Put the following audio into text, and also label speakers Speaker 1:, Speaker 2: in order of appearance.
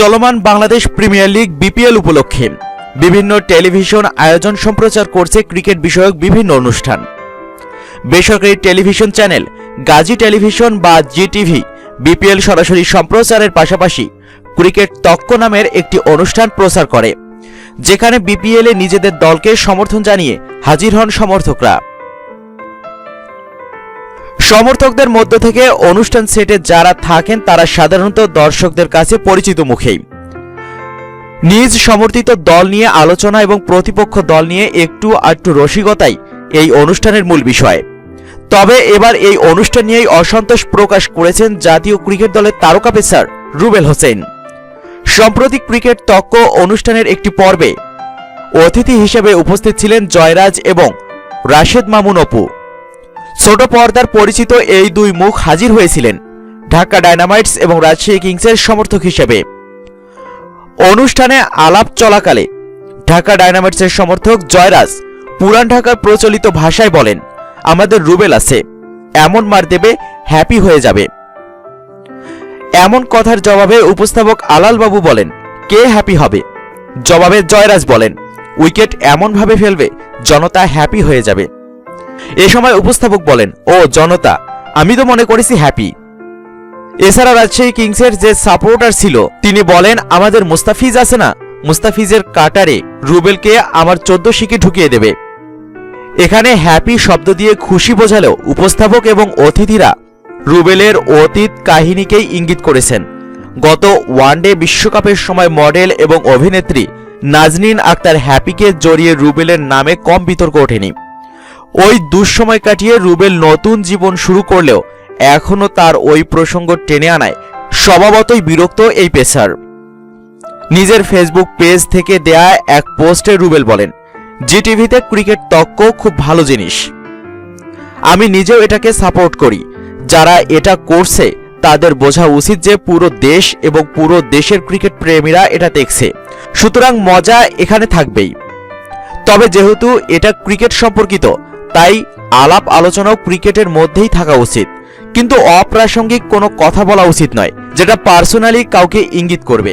Speaker 1: চলমান Bangladesh premier league BPL উপলক্ষে বিভিন্ন টেলিভিশন আয়োজন সম্প্রচার করছে ক্রিকেট বিষয়ক বিভিন্ন অনুষ্ঠান। বেসরকারি টেলিভিশন চ্যানেল, গাজী টেলিভিশন বা জিটিভি বিপিএল সরাসরি সম্প্রচারের পাশাপাশি ক্রিকেট তক্ক নামের একটি অনুষ্ঠান প্রচার করে, যেখানে বিপিএলে নিজেদের দলকে সমর্থন জানিয়ে হাজির হন সমর্থকরা। সমর্থকদের মধ্য থেকে অনুষ্ঠান সেটে যারা থাকেন, তারা সাধারণত দর্শকদের কাছে পরিচিত মুখেই। নিজ সমর্থিত দল নিয়ে আলোচনা এবং প্রতিপক্ষ দল নিয়ে একটু আটটু রসিকতাই এই অনুষ্ঠানের মূল বিষয়। তবে এবার এই অনুষ্ঠান নিয়েই অসন্তোষ প্রকাশ করেছেন জাতীয় ক্রিকেট দলের তারকা পেসার রুবেল হোসেন। সম্প্রতি ক্রিকেট তক্ক অনুষ্ঠানের একটি পর্বে অতিথি হিসেবে উপস্থিত ছিলেন জয়রাজ এবং রাশেদ মামুন অপু। ছোট পর্দার পরিচিত এই দুই মুখ হাজির হয়েছিলেন ঢাকা ডায়নামাইটস এবং রাজশাহী কিংসের সমর্থক হিসেবে। অনুষ্ঠানে আলাপ চলাকালে ঢাকা ডায়নামাইটসের সমর্থক জয়রাজ পুরান ঢাকার প্রচলিত ভাষায় বলেন, আমাদের রুবেল আছে, এমন মার দেবে, হ্যাপি হয়ে যাবে। এমন কথার জবাবে উপস্থাপক আলাল বাবু বলেন, কে হ্যাপি হবে? জবাবে জয়রাজ বলেন, উইকেট এমনভাবে ফেলবে, জনতা হ্যাপি হয়ে যাবে। এ সময় উপস্থাপক বলেন, ও জনতা, আমি তো মনে করেছি হ্যাপি এছাড়া রাজশাহী কিংসের যে সাপোর্টার ছিল, তিনি বলেন, আমাদের মুস্তাফিজ আছে না, মুস্তাফিজের কাটারে রুবেলকে আমার চোদ্দ শিকে ঢুকিয়ে দেবে। এখানে হ্যাপি শব্দ দিয়ে খুশি বোঝালেও উপস্থাপক এবং অতিথিরা রুবেলের অতীত কাহিনীকেই ইঙ্গিত করেছেন। গত ওয়ানডে বিশ্বকাপের সময় মডেল এবং অভিনেত্রী নাজনীন আক্তার হ্যাপিকে জড়িয়ে রুবেলের নামে কম বিতর্ক ওঠেনি। ওই দুঃসময় কাটিয়ে রুবেল নতুন জীবন শুরু করলেও এখনও তার ওই প্রসঙ্গ টেনে আনায়, স্বভাবতই বিরক্ত এই পেসার। নিজের ফেসবুক পেজ থেকে দেয়া এক পোস্টে রুবেল বলেন জি টিভিতে ক্রিকেট তক্ক খুব ভালো জিনিস। আমি নিজেও এটাকে সাপোর্ট করি। যারা এটা করছে, তাদের বোঝা উচিত যে পুরো দেশ এবং পুরো দেশের ক্রিকেট প্রেমীরা এটা দেখছে। সুতরাং মজা এখানে থাকবেই। তবে যেহেতু এটা ক্রিকেট সম্পর্কিত তাই আলাপ আলোচনাও ক্রিকেটের মধ্যেই থাকা উচিত। কিন্তু অপ্রাসঙ্গিক কোনো কথা বলা উচিত নয়, যেটা পার্সোনালি কাউকে ইঙ্গিত করবে।